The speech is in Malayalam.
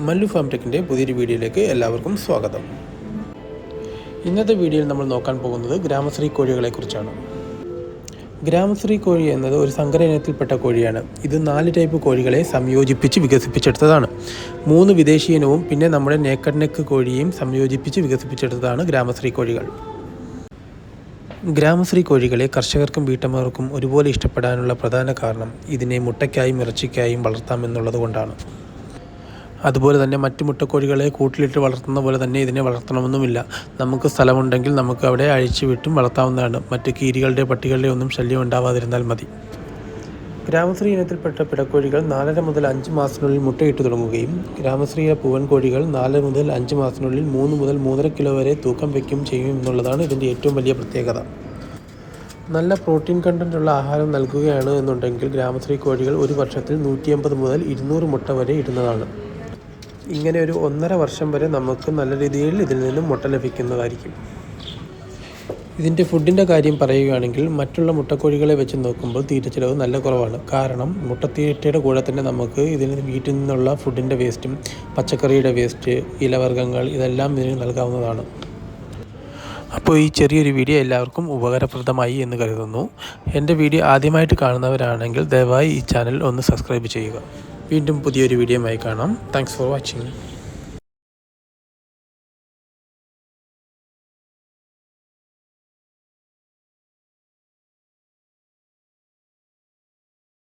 മല്ലു ഫാം ടെക്കിന്റെ പുതിയൊരു വീഡിയോയിലേക്ക് എല്ലാവർക്കും സ്വാഗതം. ഇന്നത്തെ വീഡിയോയിൽ നമ്മൾ നോക്കാൻ പോകുന്നത് ഗ്രാമശ്രീ കോഴികളെക്കുറിച്ചാണ് ഗ്രാമശ്രീ കോഴി എന്നത് ഒരു സങ്കര ഇനത്തിൽപ്പെട്ട കോഴിയാണ്. ഇത് നാല് ടൈപ്പ് കോഴികളെ സംയോജിപ്പിച്ച് വികസിപ്പിച്ചെടുത്തതാണ്. മൂന്ന് വിദേശീയനവും പിന്നെ നമ്മുടെ നേക്കഡ് നെക്ക് കോഴിയും സംയോജിപ്പിച്ച് വികസിപ്പിച്ചെടുത്തതാണ് ഗ്രാമശ്രീ കോഴികൾ. ഗ്രാമശ്രീ കോഴികളെ കർഷകർക്കും വീട്ടമ്മമാർക്കും ഒരുപോലെ ഇഷ്ടപ്പെടാനുള്ള പ്രധാന കാരണം ഇതിനെ മുട്ടയ്ക്കായും ഇറച്ചിക്കായും വളർത്താമെന്നുള്ളത് കൊണ്ടാണ്. അതുപോലെ തന്നെ മറ്റു മുട്ടക്കോഴികളെ കൂട്ടിലിട്ട് വളർത്തുന്ന പോലെ തന്നെ ഇതിനെ വളർത്തണമെന്നുമില്ല. നമുക്ക് സ്ഥലമുണ്ടെങ്കിൽ നമുക്ക് അവിടെ അഴിച്ചു വിട്ടും വളർത്താവുന്നതാണ്. മറ്റ് കീരികളുടെ പട്ടികളുടെ ഒന്നും ശല്യം ഉണ്ടാവാതിരുന്നാൽ മതി. ഗ്രാമശ്രീ ഇനത്തിൽപ്പെട്ട പിടക്കോഴികൾ നാലര മുതൽ അഞ്ച് മാസത്തിനുള്ളിൽ മുട്ടയിട്ട് തുടങ്ങുകയും ഗ്രാമശ്രീയിലെ പൂവൻ കോഴികൾ നാല് മുതൽ അഞ്ച് മാസത്തിനുള്ളിൽ മൂന്ന് മുതൽ മൂന്നര കിലോ വരെ തൂക്കം വയ്ക്കുകയും ചെയ്യും എന്നുള്ളതാണ് ഇതിന്റെ ഏറ്റവും വലിയ പ്രത്യേകത. നല്ല പ്രോട്ടീൻ കണ്ടന്റ് ഉള്ള ആഹാരം നൽകുകയാണ് എന്നുണ്ടെങ്കിൽ ഗ്രാമശ്രീ കോഴികൾ ഒരു വർഷത്തിൽ നൂറ്റി അമ്പത് മുതൽ ഇരുന്നൂറ് മുട്ട വരെ ഇടുന്നതാണ്. ഇങ്ങനെ ഒരു ഒന്നര വർഷം വരെ നമുക്ക് നല്ല രീതിയിൽ ഇതിൽ നിന്നും മുട്ട ലഭിക്കുന്നതായിരിക്കും. ഇതിന്റെ ഫുഡിന്റെ കാര്യം പറയുകയാണെങ്കിൽ മറ്റുള്ള മുട്ടക്കോഴികളെ വെച്ച് നോക്കുമ്പോൾ തീറ്റ ചിലവ് നല്ല കുറവാണ്. കാരണം മുട്ടത്തീറ്റയുടെ കൂടെ തന്നെ നമുക്ക് ഇതിന് വീട്ടിൽ നിന്നുള്ള ഫുഡിന്റെ വേസ്റ്റും പച്ചക്കറിയുടെ വേസ്റ്റ് ഇലവർഗങ്ങൾ ഇതെല്ലാം ഇതിന് നൽകാവുന്നതാണ്. അപ്പോൾ ഈ ചെറിയൊരു വീഡിയോ എല്ലാവർക്കും ഉപകാരപ്രദമായി എന്ന് കരുതുന്നു. എന്റെ വീഡിയോ ആദ്യമായിട്ട് കാണുന്നവരാണെങ്കിൽ ദയവായി ഈ ചാനൽ ഒന്ന് സബ്സ്ക്രൈബ് ചെയ്യുക. വീണ്ടും പുതിയൊരു വീഡിയോയുമായി കാണാം. Thanks for watching